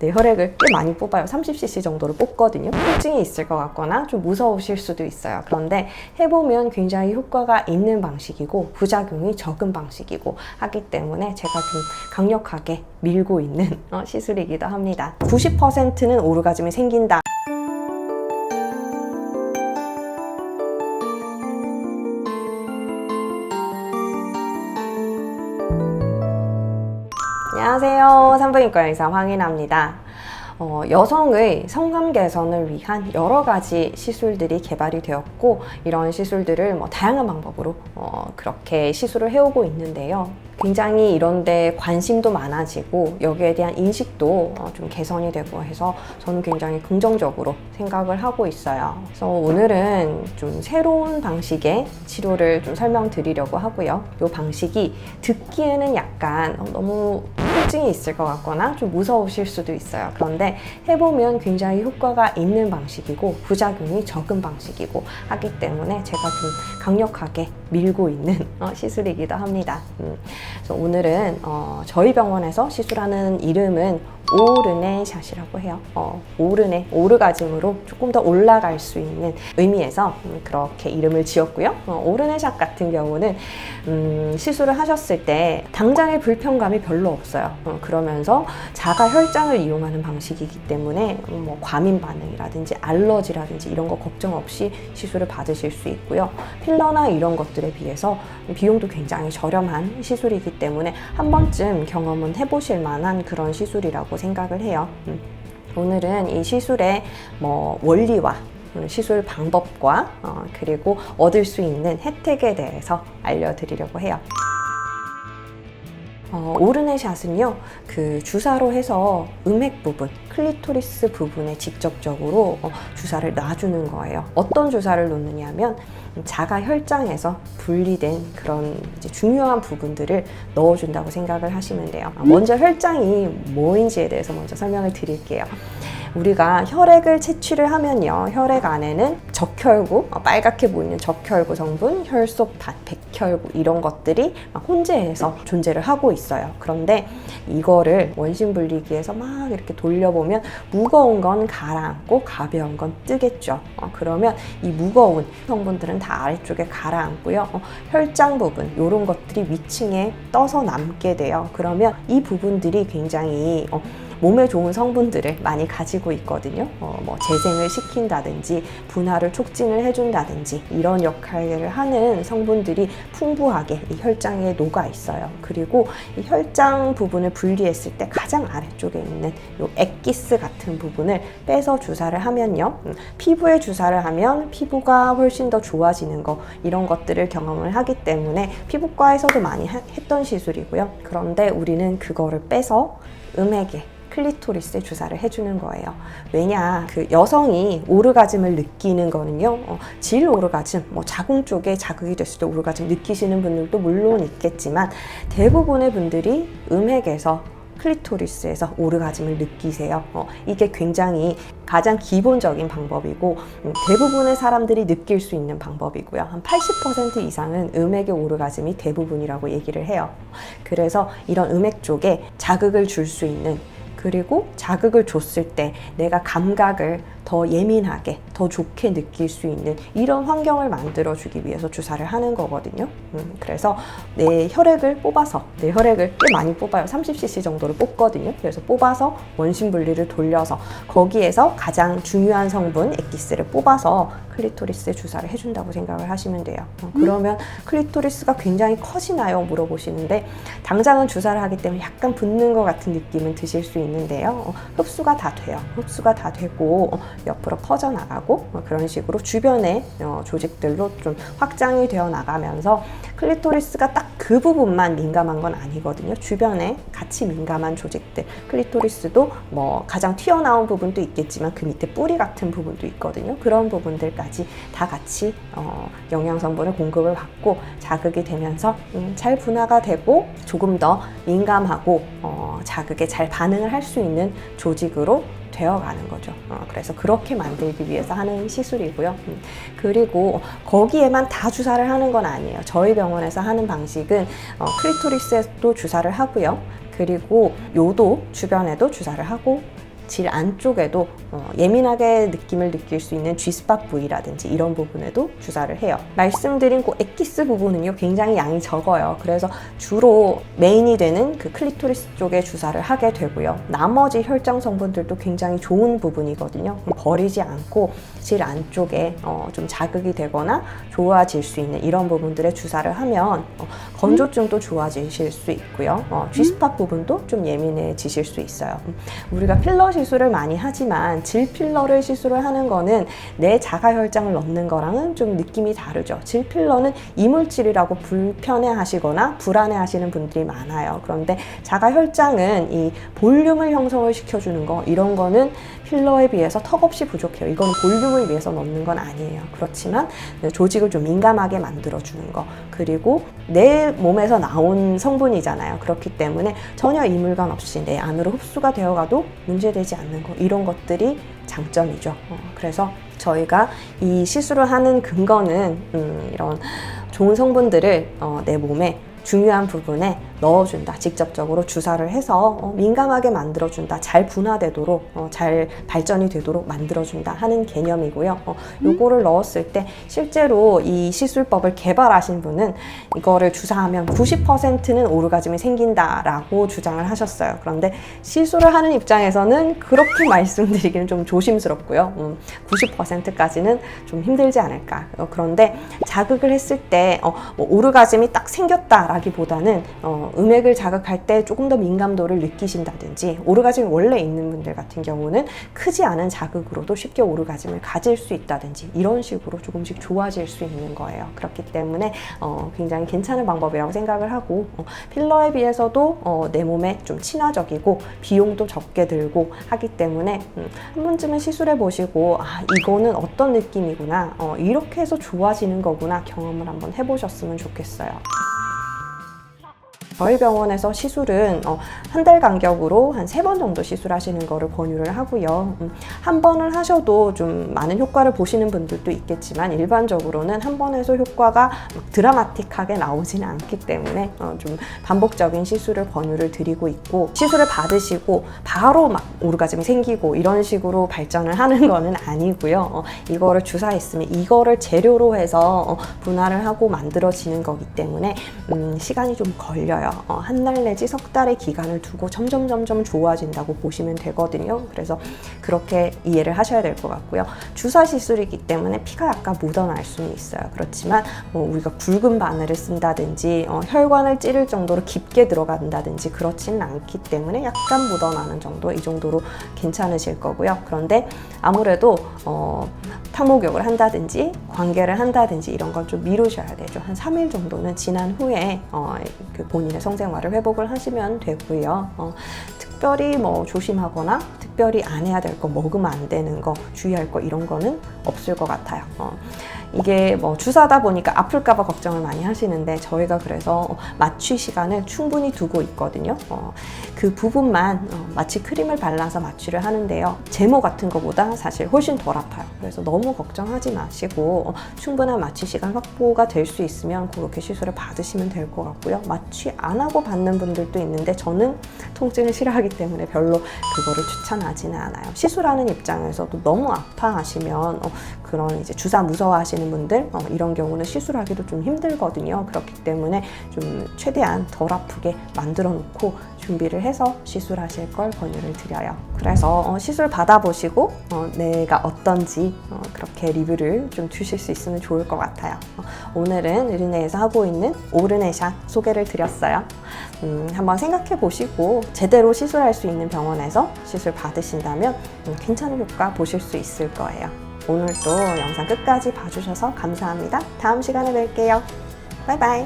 네, 혈액을 꽤 많이 뽑아요. 30cc 정도를 뽑거든요. 통증이 있을 것 같거나 좀 무서우실 수도 있어요. 그런데 해보면 굉장히 효과가 있는 방식이고 부작용이 적은 방식이고 하기 때문에 제가 좀 강력하게 밀고 있는 어, 시술이기도 합니다. 90%는 오르가즘이 생긴다. 안녕하세요. 산부인과 의사 황인아입니다. 어, 여성의 성감 개선을 위한 여러 가지 시술들이 개발이 되었고 이런 시술들을 뭐 다양한 방법으로 어, 그렇게 시술을 해오고 있는데요. 굉장히 이런데 관심도 많아지고 여기에 대한 인식도 어, 좀 개선이 되고 해서 저는 굉장히 긍정적으로 생각을 하고 있어요. 그래서 오늘은 좀 새로운 방식의 치료를 좀 설명드리려고 하고요. 이 방식이 듣기에는 약간 어, 너무 통증이 있을 것 같거나 좀 무서우실 수도 있어요. 그런데 해보면 굉장히 효과가 있는 방식이고 부작용이 적은 방식이고 하기 때문에 제가 좀 강력하게 밀고 있는 어, 시술이기도 합니다. 음, 그래서 오늘은 어, 저희 병원에서 시술하는 이름은 오르네 샷이라고 해요. 어, 오르네, 오르가즘으로 조금 더 올라갈 수 있는 의미에서 음, 그렇게 이름을 지었고요. 어, 오르네 샷 같은 경우는 음, 시술을 하셨을 때 당장의 불편감이 별로 없어요. 어, 그러면서 자가 혈장을 이용하는 방식이기 때문에 음, 뭐 과민 반응이라든지 알러지라든지 이런 거 걱정 없이 시술을 받으실 수 있고요. 필러나 이런 것들에 비해서 비용도 굉장히 저렴한 시술이기 때문에 한 번쯤 경험은 해보실 만한 그런 시술이라고 생각을 해요. 음. 오늘은 이 시술의 뭐 원리와 음, 시술 방법과 어, 그리고 얻을 수 있는 혜택에 대해서 알려드리려고 해요. 어, 오르네샷은요, 그 주사로 해서 음액 부분, 클리토리스 부분에 직접적으로 어, 주사를 놔주는 거예요. 어떤 주사를 놓느냐면 자가 혈장에서 분리된 그런 중요한 부분들을 넣어준다고 생각을 하시면 돼요. 먼저 혈장이 뭐인지에 대해서 먼저 설명을 드릴게요. 우리가 혈액을 채취를 하면요. 혈액 안에는 적혈구, 어, 빨갛게 보이는 적혈구 성분, 혈소판, 백혈구 이런 것들이 막 혼재해서 존재를 하고 있어요. 그런데 이거를 원심 분리기에서 막 이렇게 돌려보면 무거운 건 가라앉고 가벼운 건 뜨겠죠. 어, 그러면 이 무거운 성분들은 다 아래쪽에 가라앉고요. 어, 혈장 부분 이런 것들이 위층에 떠서 남게 돼요. 그러면 이 부분들이 굉장히 어, 몸에 좋은 성분들을 많이 가지고 있거든요. 어, 뭐 재생을 시킨다든지 분할을 촉진을 해준다든지 이런 역할을 하는 성분들이 풍부하게 이 혈장에 녹아 있어요. 그리고 이 혈장 부분을 분리했을 때 가장 아래쪽에 있는 이 액기스 같은 부분을 빼서 주사를 하면요. 음, 피부에 주사를 하면 피부가 훨씬 더 좋아지는 거 이런 것들을 경험을 하기 때문에 피부과에서도 많이 하- 했던 시술이고요. 그런데 우리는 그거를 빼서 음액에 클리토리스에 주사를 해주는 거예요. 왜냐, 그 여성이 오르가즘을 느끼는 거는요, 어, 질 오르가즘, 뭐 자궁 쪽에 자극이 됐을 때 오르가즘 느끼시는 분들도 물론 있겠지만 대부분의 분들이 음액에서 클리토리스에서 오르가즘을 느끼세요. 어, 이게 굉장히 가장 기본적인 방법이고 음, 대부분의 사람들이 느낄 수 있는 방법이고요. 한 80% 이상은 음액의 오르가즘이 대부분이라고 얘기를 해요. 그래서 이런 음액 쪽에 자극을 줄 수 있는 그리고 자극을 줬을 때 내가 감각을 더 예민하게, 더 좋게 느낄 수 있는 이런 환경을 만들어주기 위해서 주사를 하는 거거든요. 음, 그래서 내 혈액을 뽑아서, 내 혈액을 꽤 많이 뽑아요. 30cc 정도를 뽑거든요. 그래서 뽑아서 원심 분리를 돌려서 거기에서 가장 중요한 성분, 액기스를 뽑아서 클리토리스에 주사를 해준다고 생각을 하시면 돼요. 어, 그러면 클리토리스가 굉장히 커지나요? 물어보시는데 당장은 주사를 하기 때문에 약간 붓는 것 같은 느낌은 드실 수 있는데요. 어, 흡수가 다 돼요. 흡수가 다 되고 어, 옆으로 퍼져 나가고 어, 그런 식으로 주변의 어, 조직들로 좀 확장이 되어 나가면서 클리토리스가 딱 그 부분만 민감한 건 아니거든요. 주변에 같이 민감한 조직들, 클리토리스도 뭐 가장 튀어나온 부분도 있겠지만 그 밑에 뿌리 같은 부분도 있거든요. 그런 부분들까지 다 같이 어, 영양 성분을 공급을 받고 자극이 되면서 음, 잘 분화가 되고 조금 더 민감하고 어, 자극에 잘 반응을 할 수 있는 조직으로 되어가는 거죠. 어, 그래서 그렇게 만들기 위해서 하는 시술이고요. 음, 그리고 거기에만 다 주사를 하는 건 아니에요. 저희 병원에서 하는 방식은 어, 클리토리스에도 주사를 하고요. 그리고 요도 주변에도 주사를 하고 질 안쪽에도 어, 예민하게 느낌을 느낄 수 있는 G스팟 부위라든지 이런 부분에도 주사를 해요. 말씀드린 그 엑기스 부분은요 굉장히 양이 적어요. 그래서 주로 메인이 되는 그 클리토리스 쪽에 주사를 하게 되고요. 나머지 혈장 성분들도 굉장히 좋은 부분이거든요. 버리지 않고 질 안쪽에 어, 좀 자극이 되거나 좋아질 수 있는 이런 부분들에 주사를 하면 어, 건조증도 좋아지실 수 있고요. 어, G스팟 부분도 좀 예민해지실 수 있어요. 음, 우리가 필러 시 술을 많이 하지만 질 필러를 시술을 하는 거는 내 자가 혈장을 넣는 거랑은 좀 느낌이 다르죠. 질 필러는 이물질이라고 불편해 하시거나 불안해 하시는 분들이 많아요. 그런데 자가 혈장은 이 볼륨을 형성을 시켜주는 거 이런 거는 필러에 비해서 턱없이 부족해요. 이건 볼륨을 위해서 넣는 건 아니에요. 그렇지만 조직을 좀 민감하게 만들어주는 거 그리고 내 몸에서 나온 성분이잖아요. 그렇기 때문에 전혀 이물감 없이 내 안으로 흡수가 되어가도 문제되지 않는 거 이런 것들이 장점이죠. 어, 그래서 저희가 이 시술을 하는 근거는 음, 이런 좋은 성분들을 어, 내 몸에 중요한 부분에 넣어준다. 직접적으로 주사를 해서 어, 민감하게 만들어준다. 잘 분화되도록, 어, 잘 발전이 되도록 만들어준다 하는 개념이고요. 어, 요거를 넣었을 때 실제로 이 시술법을 개발하신 분은 이거를 주사하면 90%는 오르가즘이 생긴다라고 주장을 하셨어요. 그런데 시술을 하는 입장에서는 그렇게 말씀드리기는 좀 조심스럽고요. 음, 90%까지는 좀 힘들지 않을까. 어, 그런데 자극을 했을 때 어, 뭐 오르가즘이 딱 생겼다라기보다는 어, 음액을 자극할 때 조금 더 민감도를 느끼신다든지 오르가즘이 원래 있는 분들 같은 경우는 크지 않은 자극으로도 쉽게 오르가즘을 가질 수 있다든지 이런 식으로 조금씩 좋아질 수 있는 거예요. 그렇기 때문에 어, 굉장히 괜찮은 방법이라고 생각을 하고 어, 필러에 비해서도 어, 내 몸에 좀 친화적이고 비용도 적게 들고 하기 때문에 음, 한 번쯤은 시술해 보시고 아 이거는 어떤 느낌이구나 어, 이렇게 해서 좋아지는 거구나 경험을 한번 해보셨으면 좋겠어요. 저희 병원에서 시술은 어, 한달 간격으로 한 세 번 정도 시술하시는 거를 권유를 하고요. 음, 한 번을 하셔도 좀 많은 효과를 보시는 분들도 있겠지만 일반적으로는 한 번에서 효과가 막 드라마틱하게 나오지는 않기 때문에 어, 좀 반복적인 시술을 권유를 드리고 있고 시술을 받으시고 바로 막 오르가즘이 생기고 이런 식으로 발전을 하는 거는 아니고요. 어, 이거를 주사했으면 이거를 재료로 해서 어, 분할을 하고 만들어지는 거기 때문에 음, 시간이 좀 걸려요. 어, 한달 내지 석 달의 기간을 두고 점점 점점 좋아진다고 보시면 되거든요. 그래서 그렇게 이해를 하셔야 될 것 같고요. 주사 시술이기 때문에 피가 약간 묻어날 수는 있어요. 그렇지만 뭐 우리가 굵은 바늘을 쓴다든지 어, 혈관을 찌를 정도로 깊게 들어간다든지 그렇지는 않기 때문에 약간 묻어나는 정도 이 정도로 괜찮으실 거고요. 그런데 아무래도 어, 탕목욕을 한다든지 관계를 한다든지 이런 걸 좀 미루셔야 되죠. 한 3일 정도는 지난 후에 어, 그 본인의 성생활을 회복을 하시면 되고요. 어, 특별히 뭐 조심하거나 특별히 안 해야 될 거 먹으면 안 되는 거 주의할 거 이런 거는 없을 것 같아요. 어, 이게 뭐 주사다 보니까 아플까봐 걱정을 많이 하시는데 저희가 그래서 마취 시간을 충분히 두고 있거든요. 어, 그 부분만 어, 마취 크림을 발라서 마취를 하는데요. 제모 같은 것보다 사실 훨씬 덜 아파요. 그래서 너무 걱정하지 마시고 어, 충분한 마취 시간 확보가 될 수 있으면 그렇게 시술을 받으시면 될 것 같고요. 마취 안 하고 받는 분들도 있는데 저는 통증을 싫어하기 때문에 별로 그거를 추천하지는 않아요. 시술하는 입장에서도 너무 아파하시면 어, 그런 이제 주사 무서워하시는 분들 어, 이런 경우는 시술 하기도 좀 힘들거든요. 그렇기 때문에 좀 최대한 덜 아프게 만들어 놓고 준비를 해서 시술하실 걸 권유를 드려요. 그래서 어, 시술 받아보시고 어, 내가 어떤지 어, 그렇게 리뷰를 좀 주실 수 있으면 좋을 것 같아요. 어, 오늘은 르네에서 하고 있는 오르네샷 소개를 드렸어요. 음, 한번 생각해 보시고 제대로 시술할 수 있는 병원에서 시술 받으신다면 음, 괜찮은 효과 보실 수 있을 거예요. 오늘도 영상 끝까지 봐주셔서 감사합니다. 다음 시간에 뵐게요. 바이바이.